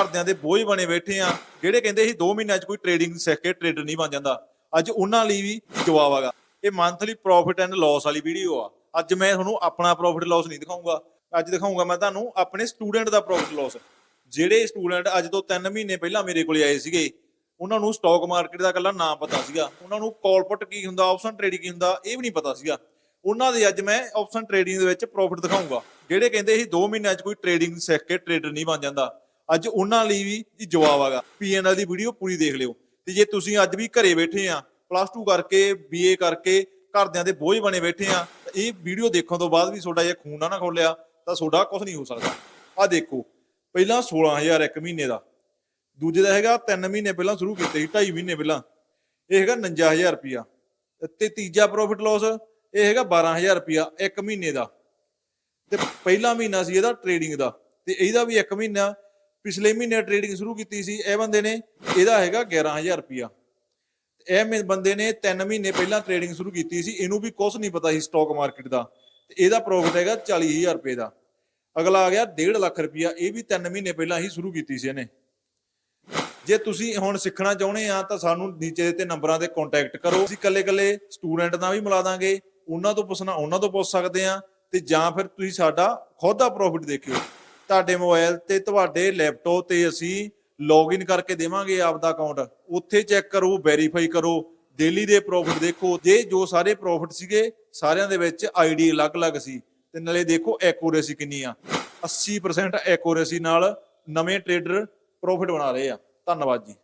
ਘਰਦਿਆਂ ਦੇ ਬੋਝ ਬਣੇ ਬੈਠੇ ਆ, ਜਿਹੜੇ ਕਹਿੰਦੇ ਸੀ 2 ਮਹੀਨਿਆਂ 'ਚ ਕੋਈ ਟ੍ਰੇਡਿੰਗ ਸਿੱਖ ਕੇ ਟ੍ਰੇਡਰ ਨਹੀਂ ਬਣ ਜਾਂਦਾ। ਅੱਜ ਉਹਨਾਂ ਲਈ ਵੀ ਜਵਾਬ ਆਗਾ ਇਹ ਮੰਥਲੀ ਪ੍ਰੋਫਿਟ ਐਂਡ ਲਾਸ ਵਾਲੀ ਵੀਡੀਓ ਆ। ਅੱਜ ਮੈਂ ਤੁਹਾਨੂੰ ਆਪਣਾ ਪ੍ਰੋਫਿਟ ਲਾਸ ਨਹੀਂ ਦਿਖਾਊਂਗਾ। ਅੱਜ ਦਿਖਾਊਂਗਾ ਮੈਂ ਤੁਹਾਨੂੰ ਆਪਣੇ ਸਟੂਡੈਂਟ ਦਾ ਪ੍ਰੋਫਿਟ ਲਾਸ ਜਿਹੜੇ ਸਟੂਡੈਂਟ ਅੱਜ ਤੋਂ 3 ਮਹੀਨੇ ਪਹਿਲਾਂ ਮੇਰੇ ਕੋਲੇ ਆਏ ਸੀਗੇ, ਉਹਨਾਂ ਨੂੰ ਸਟਾਕ ਮਾਰਕੀਟ ਦਾ ਕੱਲਾ ਨਾਮ ਪਤਾ ਸੀਗਾ। ਉਹਨਾਂ ਨੂੰ ਕਾਲ ਕੀ ਹੁੰਦਾ ਆਪਸ਼ਨ ਟ੍ਰੇਡਿੰਗ ਕੀ ਹੁੰਦਾ, ਇਹ ਵੀ ਨਹੀਂ ਪਤਾ ਸੀਗਾ। ਉਹਨਾਂ ਦੇ ਅੱਜ ਮੈਂ ਆਪਸ਼ਨ ਟ੍ਰੇਡਿੰਗ ਦੇ ਵਿੱਚ ਪ੍ਰੋਫਿਟ ਦਿਖਾਊਂਗਾ। ਜਿਹੜੇ ਕਹਿੰਦੇ ਸੀ 2 ਮਹੀਨਿਆਂ 'ਚ ਕੋਈ ਟ੍ਰੇਡਿੰਗ ਸਿੱਖ ਕੇ ਟ੍ਰੇਡਰ ਨਹੀਂ ਬਣ ਜਾਂਦਾ। ਅੱਜ ਉਹਨਾਂ ਲਈ ਵੀ ਇਹ ਜਵਾਬ ਆਗਾ ਪੀਐਨਐਲ ਦੀ ਵੀਡੀਓ ਪੂਰੀ ਦੇਖ ਲਿਓ। ਤੇ ਜੇ ਤੁਸੀਂ ਅੱਜ ਵੀ ਘਰੇ ਬੈਠੇ ਆ ਪਲੱਸ 2 ਕਰਕੇ ਬੀਏ ਕਰਕੇ ਘਰਦਿਆਂ ਦੇ ਬੋਝ ਬਣੇ ਬੈਠੇ ਆ ਇਹ ਵੀਡੀਓ ਦੇਖਣ ਤੋਂ ਬਾਅਦ ਵੀ ਤੁਹਾਡਾ ਜੇ ਖੂਨ ਨਾ ਨਾ ਖੋਲਿਆ ਤਾਂ ਤੁਹਾਡਾ ਕੁਝ ਨਹੀਂ ਹੋ ਸਕਦਾ। ਆ ਦੇਖੋ, ਪਹਿਲਾਂ 16000 ਇੱਕ ਮਹੀਨੇ ਦਾ। ਦੂਜੇ ਦਾ ਹੈਗਾ 3 ਮਹੀਨੇ ਪਹਿਲਾਂ ਸ਼ੁਰੂ ਕੀਤੇ ਸੀ 2.5 ਮਹੀਨੇ ਪਹਿਲਾਂ। ਇਹ ਹੈਗਾ 59000 ਰੁਪਿਆ ਤੇ ਤੀਜਾ ਪ੍ਰੋਫਿਟ ਲਾਸ ਇਹ ਹੈਗਾ 12000 ਰੁਪਿਆ ਇੱਕ ਮਹੀਨੇ ਦਾ। ਤੇ ਪਹਿਲਾ ਮਹੀਨਾ ਸੀ ਇਹਦਾ ਟ੍ਰੇਡਿੰਗ ਦਾ। ਤੇ ਇਹਦਾ ਵੀ ਇੱਕ ਮਹੀਨਾ ਪਿਛਲੇ ਮਹੀਨੇ ਟ੍ਰੇਡਿੰਗ ਸ਼ੁਰੂ ਕੀਤੀ ਸੀ, ਇਹ ਬੰਦੇ ਨੇ ਇਹਦਾ ਹੈਗਾ 11000 ਰੁਪਿਆ ਇਹ ਮੇ- ਬੰਦੇ ਨੇ 3 ਮਹੀਨੇ ਪਹਿਲਾਂ ਟ੍ਰੇਡਿੰਗ ਸ਼ੁਰੂ ਕੀਤੀ ਸੀ, ਇਹਨੂੰ ਵੀ ਕੁਝ ਨਹੀਂ ਪਤਾ ਸੀ ਸਟਾਕ ਮਾਰਕੀਟ ਦਾ। ਤੇ ਇਹਦਾ ਪ੍ਰੋਫਿਟ ਹੈਗਾ 40000 ਰੁਪਏ ਦਾ। ਅਗਲਾ ਆ ਗਿਆ 1.5 ਲੱਖ ਰੁਪਿਆ ਇਹ ਵੀ 3 ਮਹੀਨੇ ਪਹਿਲਾਂ ਹੀ ਸ਼ੁਰੂ ਕੀਤੀ ਸੀ ਇਹਨੇ। ਜੇ ਤੁਸੀਂ ਹੁਣ ਸਿੱਖਣਾ ਚਾਹੁੰਦੇ ਆ, ਤਾਂ ਸਾਨੂੰ ਨੀਚੇ ਦਿੱਤੇ ਨੰਬਰਾਂ ਤੇ ਕੰਟੈਕਟ ਕਰੋ। ਅਸੀਂ ਕੱਲੇ-ਕੱਲੇ ਸਟੂਡੈਂਟ ਨਾਲ ਵੀ ਮਿਲਾ ਦਾਂਗੇ। ਉਹਨਾਂ ਤੋਂ ਪੁੱਛਣਾ, ਉਹਨਾਂ ਤੋਂ ਪੁੱਛ ਸਕਦੇ ਆ। ਤੇ ਜਾਂ ਫਿਰ ਤੁਸੀਂ ਸਾਡਾ ਖੁਦ ਦਾ ਪ੍ਰੋਫਿਟ ਦੇਖਿਓ। ਤੁਹਾਡੇ ਮੋਬਾਈਲ ਤੇ ਤੁਹਾਡੇ ਲੈਪਟਾਪ ਤੇ ਅਸੀਂ ਲੌਗਇਨ ਕਰਕੇ ਦੇਵਾਂਗੇ ਆਪ ਦਾ ਅਕਾਊਂਟ। ਉੱਥੇ ਚੈੱਕ ਕਰੋ, ਵੈਰੀਫਾਈ ਕਰੋ ਡੇਲੀ ਦੇ ਪ੍ਰੋਫਿਟ ਦੇਖੋ। ਜੇ ਜੋ ਸਾਰੇ ਪ੍ਰੋਫਿਟ ਸੀਗੇ, ਸਾਰਿਆਂ ਦੇ ਵਿੱਚ ਆਈਡੀ ਅਲੱਗ-ਅਲੱਗ ਸੀ। ਤੇ ਨਾਲੇ ਦੇਖੋ ਐਕੂਰੇਸੀ ਕਿੰਨੀ ਆ 80% ਐਕੂਰੇਸੀ ਨਾਲ ਨਵੇਂ ਟ੍ਰੇਡਰ ਪ੍ਰੋਫਿਟ ਬਣਾ ਰਹੇ ਆ। ਧੰਨਵਾਦ ਜੀ।